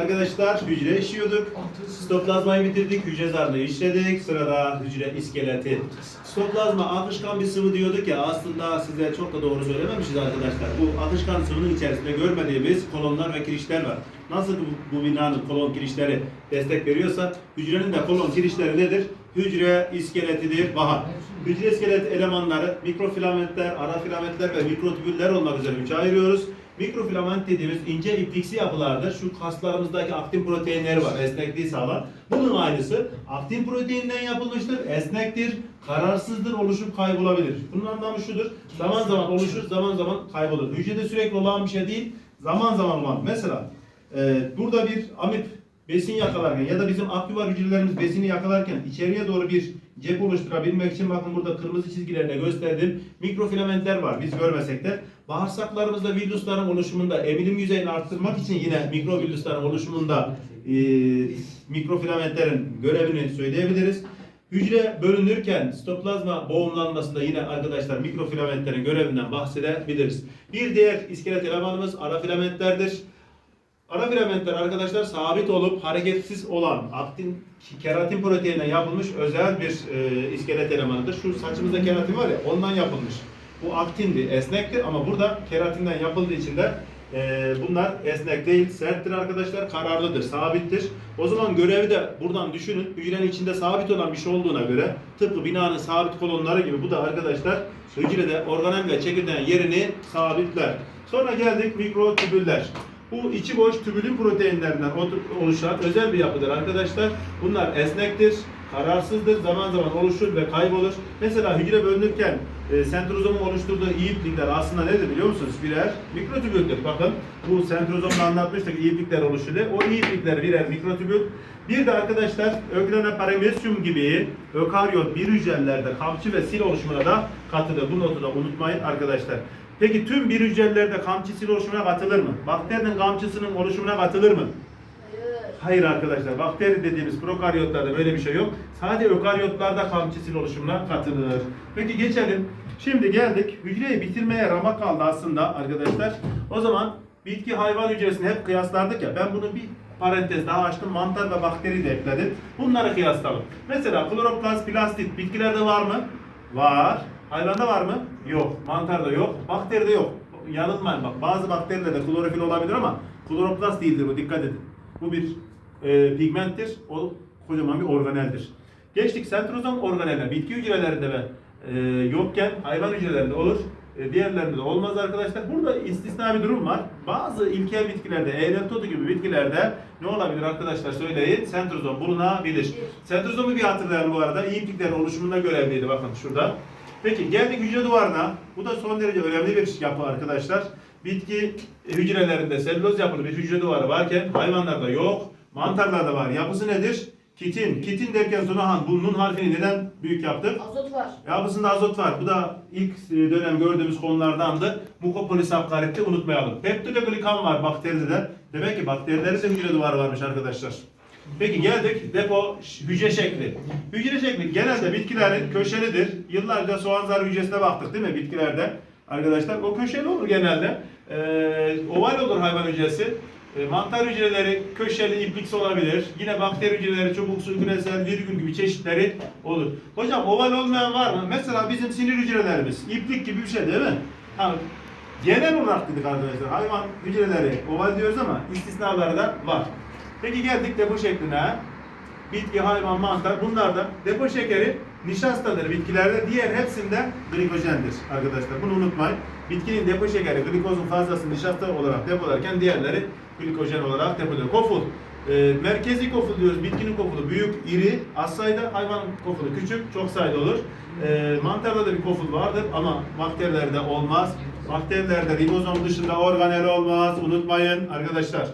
Arkadaşlar hücre işliyorduk. Stoplazmayı bitirdik, hücre zarını işledik. Sırada hücre iskeleti. Stoplazma akışkan bir sıvı diyorduk ya aslında size çok da doğru söylememişiz arkadaşlar. Bu akışkan sıvının içerisinde görmediğimiz kolonlar ve kirişler var. Nasıl bu, bu binanın kolon kirişleri destek veriyorsa hücrenin de kolon kirişleri nedir? Hücre iskeletidir. Bahar. Hücre iskelet elemanları mikrofilamentler, ara filamentler ve mikrotübüller olmak üzere üçe ayırıyoruz. Mikrofilament dediğimiz ince ipliksi yapılardır. Şu kaslarımızdaki aktin proteinleri var, esnekliği sağlar. Bunun aynısı aktin proteininden yapılmıştır, esnektir, kararsızdır, oluşup kaybolabilir. Bunun anlamı şudur, zaman zaman oluşur, zaman zaman kaybolur. Hücrede sürekli olan bir şey değil, zaman zaman olan. Mesela e, burada bir amip besin yakalarken ya da bizim aktivar hücrelerimiz besini yakalarken içeriye doğru bir cep oluşturabilmek için bakın burada kırmızı çizgilerle gösterdiğim mikrofilamentler var biz görmesek de. Bağırsaklarımızda virüslerin oluşumunda emilim yüzeyini arttırmak için yine mikrovirüslerin oluşumunda e, mikrofilamentlerin görevini söyleyebiliriz. Hücre bölünürken sitoplazma boğumlanmasında yine arkadaşlar mikrofilamentlerin görevinden bahsedebiliriz. Bir diğer iskelet elemanımız ara filamentlerdir. Ara filamentler arkadaşlar sabit olup hareketsiz olan aktin keratin proteinine yapılmış özel bir e, iskelet elemanıdır. Şu saçımızda keratin var ya ondan yapılmış. Bu aktindi, esnekti ama burada keratinden yapıldığı için de e, bunlar esnek değil, serttir arkadaşlar, kararlıdır, sabittir. O zaman görevi de buradan düşünün. Hücrenin içinde sabit olan bir şey olduğuna göre tıpkı binanın sabit kolonları gibi bu da arkadaşlar hücrede organel ve çekirdeğin yerini sabitler. Sonra geldik mikrotübüller. Bu içi boş tübülin proteinlerinden oluşan özel bir yapıdır arkadaşlar. Bunlar esnektir, kararsızdır, zaman zaman oluşur ve kaybolur. Mesela hücre bölünürken e, sentrozomun oluşturduğu iyi iplikler aslında nedir biliyor musunuz? Birer mikrotübüldür. Bakın bu sentrozomda anlatmıştık iyi iplikler oluşuyor. O iyi iplikler birer mikrotübül. Bir de arkadaşlar öglene paramecium gibi ökaryot bir hücrelerde kamçı ve sil oluşumuna da katılır. Bu notu da unutmayın arkadaşlar. Peki tüm bir hücrelerde kamçı sil oluşumuna katılır mı? Bakterinin kamçısının oluşumuna katılır mı? Hayır arkadaşlar. Bakteri dediğimiz prokaryotlarda böyle bir şey yok. Sadece ökaryotlarda kamçı sil oluşumuna katılır. Peki geçelim. Şimdi geldik. Hücreyi bitirmeye ramak kaldı aslında arkadaşlar. O zaman bitki hayvan hücresini hep kıyaslardık ya. Ben bunu bir parantez daha açtım. Mantar ve bakteri de ekledim. Bunları kıyaslayalım. Mesela kloroplast plastit bitkilerde var mı? Var. Hayvanda var mı? Yok. Mantarda yok. Bakteride yok. Yanılmayın bak bazı bakterilerde klorofil olabilir ama kloroplast değildir bu dikkat edin. Bu bir e, pigmenttir. O kocaman bir organeldir. Geçtik sentrozom organeline. Bitki hücrelerinde ve e, yokken hayvan hücrelerinde olur. E, diğerlerinde de olmaz arkadaşlar. Burada istisna bir durum var. Bazı ilkel bitkilerde, eğreltotu gibi bitkilerde ne olabilir arkadaşlar söyleyin. Sentrozom bulunabilir. Sentrozomu bir hatırlayalım bu arada. İyi bitkilerin oluşumunda görevliydi bakın şurada. Peki geldik hücre duvarına. Bu da son derece önemli bir yapı arkadaşlar. Bitki hücrelerinde selüloz yapılı bir hücre duvarı varken hayvanlarda yok. Mantarlarda var. Yapısı nedir? Kitin. Kitin derken Tunahan bu nun harfini neden büyük yaptık? Azot var. Yapısında azot var. Bu da ilk e, dönem gördüğümüz konulardandı. Mukopolisakkarit'i unutmayalım. Peptidoglikan var bakteride de. Demek ki bakterilerin hücre duvarı varmış arkadaşlar. Peki geldik depo hücre şekli. Hücre şekli genelde bitkilerin köşelidir. Yıllarca soğan zarı hücresine baktık değil mi bitkilerde? Arkadaşlar o köşeli olur genelde. Ee, oval olur hayvan hücresi. E, mantar hücreleri köşeli ipliksi olabilir. Yine bakteri hücreleri çubuksu, küresel, virgül gibi çeşitleri olur. Hocam oval olmayan var mı? Mesela bizim sinir hücrelerimiz iplik gibi bir şey değil mi? Ha, genel olarak dedik arkadaşlar hayvan hücreleri oval diyoruz ama istisnaları da var. Peki geldik depo şekline. Bitki, hayvan, mantar bunlar da depo şekeri nişastadır bitkilerde. Diğer hepsinde glikojendir arkadaşlar. Bunu unutmayın. Bitkinin depo şekeri glikozun fazlası nişasta olarak depolarken diğerleri glikojen olarak depoluyor. Koful. e, merkezi koful diyoruz. Bitkinin kofulu büyük, iri, az sayıda. Hayvanın kofulu küçük, çok sayıda olur. E, mantarda da bir koful vardır ama bakterilerde olmaz. Bakterilerde ribozom dışında organel olmaz. Unutmayın arkadaşlar.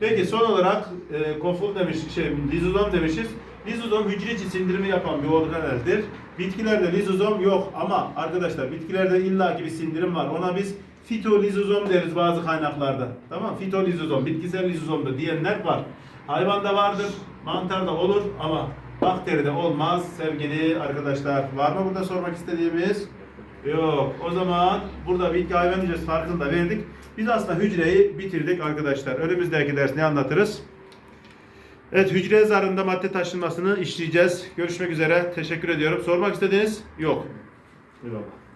Peki son olarak e, koful demiş, şey, lizozom demişiz. Lizozom hücre sindirimi yapan bir organeldir. Bitkilerde lizozom yok ama arkadaşlar bitkilerde illaki bir sindirim var. Ona biz fitolizozom deriz bazı kaynaklarda. Tamam Fitolizozom, bitkisel lizozom da diyenler var. Hayvanda vardır, mantarda olur ama bakteride olmaz sevgili arkadaşlar. Var mı burada sormak istediğimiz? Yok. O zaman burada bitki hayvan hücresi farkını verdik. Biz aslında hücreyi bitirdik arkadaşlar. Önümüzdeki ders ne anlatırız? Evet hücre zarında madde taşınmasını işleyeceğiz. Görüşmek üzere. Teşekkür ediyorum. Sormak istediğiniz? Yok. Eyvallah.